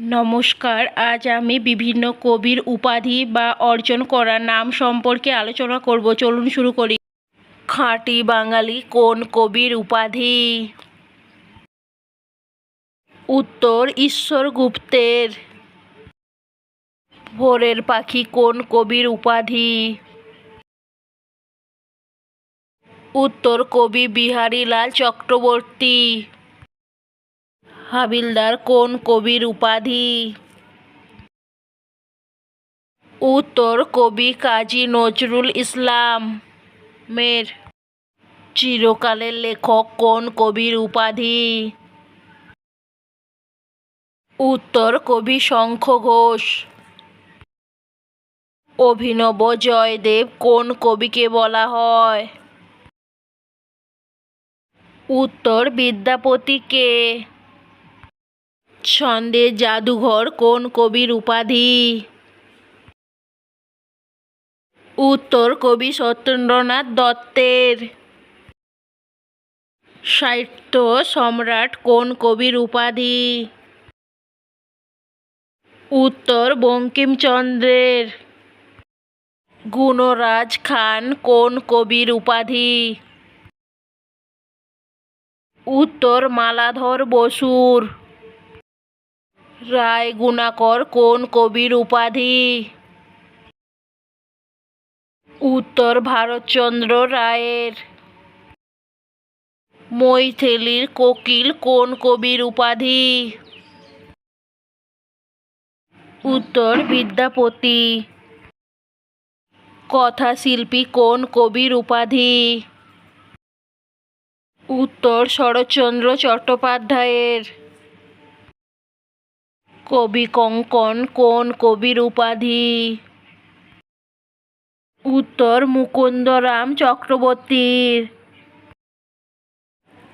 নমস্কার, আজ আমি বিভিন্ন কবির উপাধি বা অর্জন করা নাম সম্পর্কে আলোচনা করব। চলুন শুরু করি। খাঁটি বাঙালি কোন কবির উপাধি? উত্তর, ঈশ্বর গুপ্তের। ভোরের পাখি কোন কবির উপাধি? উত্তর, কবি বিহারীলাল চক্রবর্তী। হাবিলদার কোন কবির উপাধি? উত্তর, কবি কাজী নজরুল ইসলাম। মের। চিরকালের লেখক কোন কবির উপাধি? উত্তর, কবি শঙ্খ ঘোষ। অভিনব জয়দেব কোন কবিকে বলা হয়? উত্তর বিদ্যাপতিকে ছন্দের জাদুঘর কোন কবির উপাধি? উত্তর কবি সত্যেন্দ্রনাথ দত্তের। সাহিত্য সম্রাট কোন কবির উপাধি? উত্তর বঙ্কিমচন্দ্রের। গুণরাজ খান কোন কবির উপাধি? উত্তর মালাধর বসুর। রায় গুণাকর কোন কবির উপাধি? উত্তর ভারতচন্দ্র রায়ের। মৈথিলীর কোকিল কোন কবির উপাধি? উত্তর বিদ্যাপতি। কথাশিল্পী কোন কবির উপাধি? উত্তর শরৎচন্দ্র চট্টোপাধ্যায়ের। কবি কঙ্কন, কোন কবির উপাধি? উত্তর, মুকুন্দরাম চক্রবর্তীর।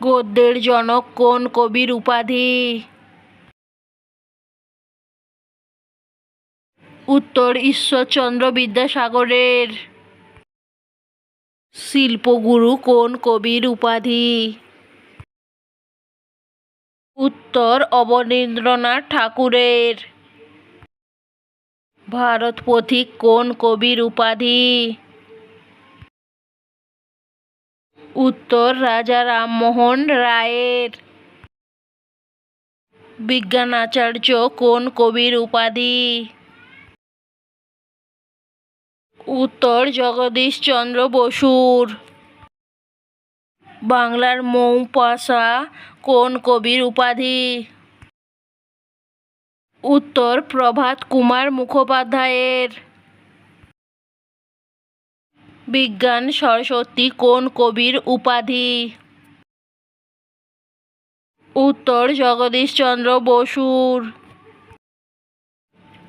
গদ্যের জনক কোন কবির উপাধি? উত্তর, ঈশ্বরচন্দ্র বিদ্যাসাগরের। শিল্পগুরু কোন কবির উপাধি? উত্তর অবনীন্দ্রনাথ ঠাকুরের। ভারত পথিক কোন কবির উপাধি? উত্তর রাজা রামমোহন রায়ের। বিজ্ঞান আচার্য কোন কবির উপাধি? উত্তর জগদীশ চন্দ্র বসুর। বাংলার মৌপাশা কোন কবির উপাধি? উত্তর, প্রভাত কুমার মুখোপাধ্যায়ের। বিজ্ঞান, সরস্বতী কোন কবির উপাধি? উত্তর, জগদীশচন্দ্র বসুর।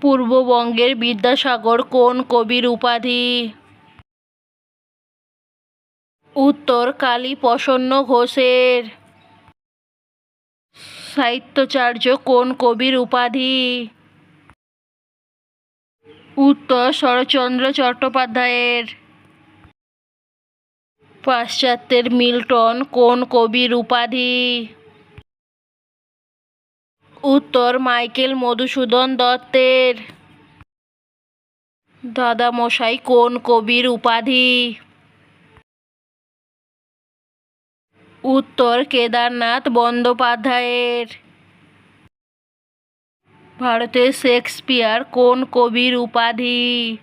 পূর্ববঙ্গের বিদ্যাসাগর কোন কবির উপাধি? উত্তর কালী প্রসন্ন ঘোষের। সাহিত্যাচার্য কোন কবির উপাধি? উত্তর শরৎচন্দ্র চট্টোপাধ্যায়ের। পাশ্চাত্যের মিল্টন কোন কবির উপাধি? উত্তর মাইকেল মধুসূদন দত্তের। দাদামশাই কোন কবির উপাধি? উত্তর কেদারনাথ বন্দ্যোপাধ্যায়ের। ভারতের শেক্সপিয়ার কোন কবির উপাধি?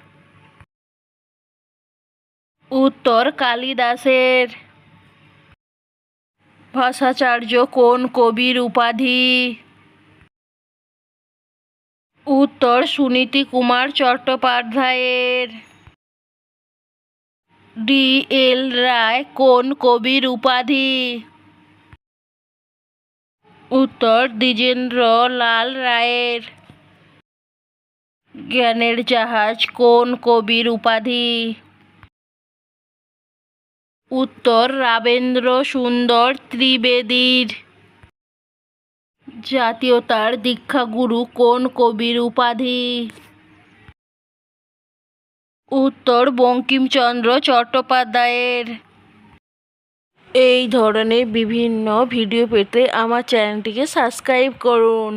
উত্তর কালিদাসের। ভাষাচার্য কোন কবির উপাধি? উত্তর সুনীতি কুমার চট্টোপাধ্যায়ের। ডি এল রায় কোন কবির উপাধি? উত্তর দ্বিজেন্দ্র লাল রায়ের। জ্ঞানের জাহাজ কোন কবির উপাধি? উত্তর, রাবেন্দ্র সুন্দর ত্রিবেদীর। জাতীয়তার দীক্ষাগুরু কোন কবির উপাধি? উত্তর বঙ্কিমচন্দ্র চট্টোপাধ্যায়ের। এই ধরনের বিভিন্ন ভিডিও পেতে আমার চ্যানেলটিকে সাবস্ক্রাইব করুন।